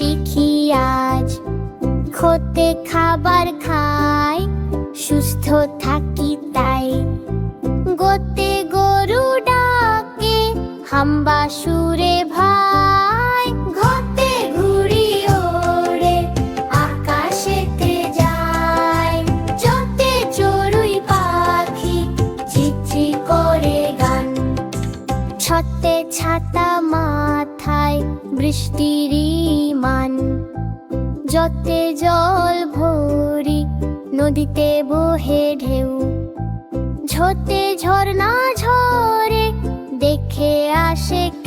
শিখি আজ। খোতে খাবার খাই সুস্থ থাকি তাই। গোতে গরু ডাকে হাম্বা মান। যতে জল ভরি নদীতে বহে ঢেউ। ঝোতে ঝর্ণা ঝরে দেখে আসে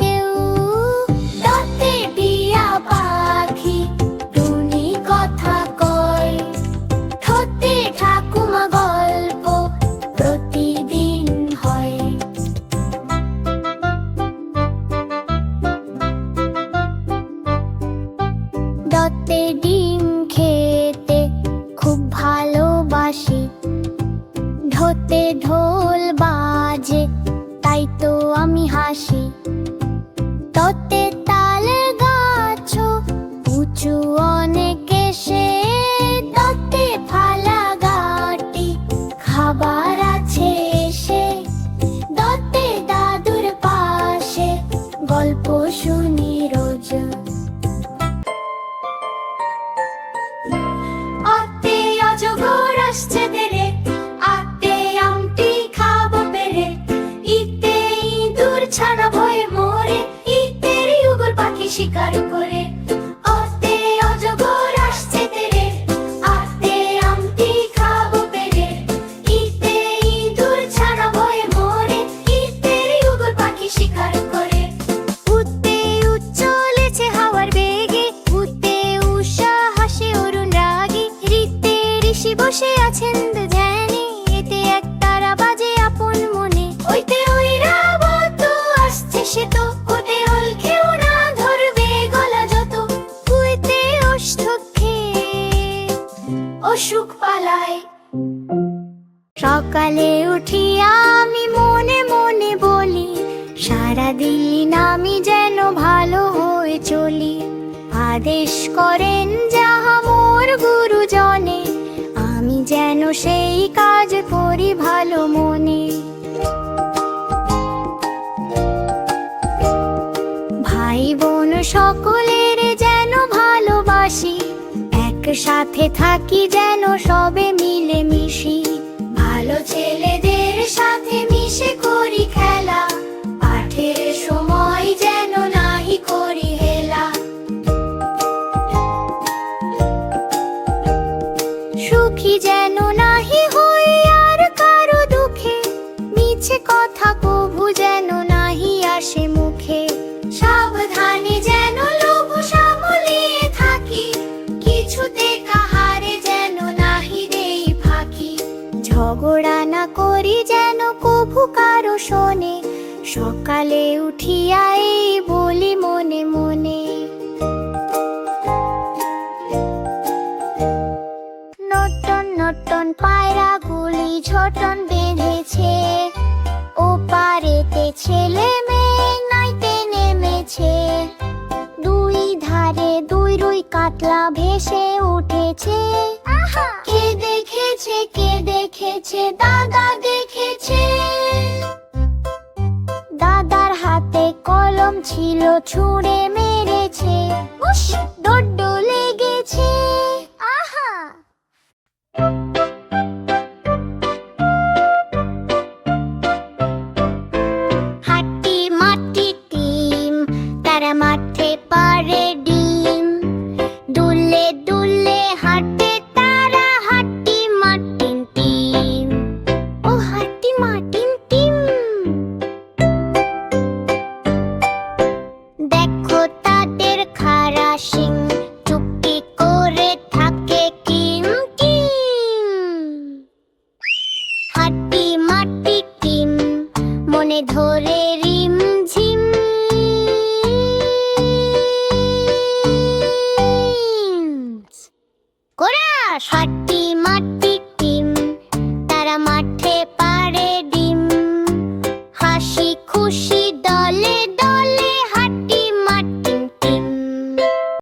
গল্প শুনি রোজ। আতে অজগর আতে আমটি খাব পেরে ইতে ইঁদুর ছানা ভয়ে মরে ইতের ইউগুর পাখি শিকার অসুখ পালায়। সকালে উঠিয়া আমি মনে মনে বলি, সারাদিন আমি যেন ভালো হয়ে চলি। আদেশ করেন যাহা মোর গুরুজনে, আমি যেন সেই কাজ করি ভালো মনে। ভাই বোন সকলের যেন ভালোবাসি একসাথে থাকি যেন সবে মিলে মিশি ভালো ছেলেদের সাথে মিশে করি খেলা। পাঠের সময় যেন নাহি করি হেলা। সুখী যেন নাহি হই আর কারও দুঃখে। মিছে কথা কভু যেন নাহি আসে মুখে। সাবধানে যেন কারও শোনে সকালে উঠিয়া এই বলি মনে মনে। নটন নটন পায়রা গুলি ঝটন বেঁধেছে ও পারেতে ছেলে মেয়ে নাইতে নেমেছে দুই ধারে দুই রুই কাতলা ভেসে উঠেছে। কে দেখেছে কে দেখেছে দাদা দেখেছে। ছিল ছুঁড়ে মেরেছে উস দড্ড লেগেছে। আহা! হাট্টি মাটি টিম তারা মাঠে পারে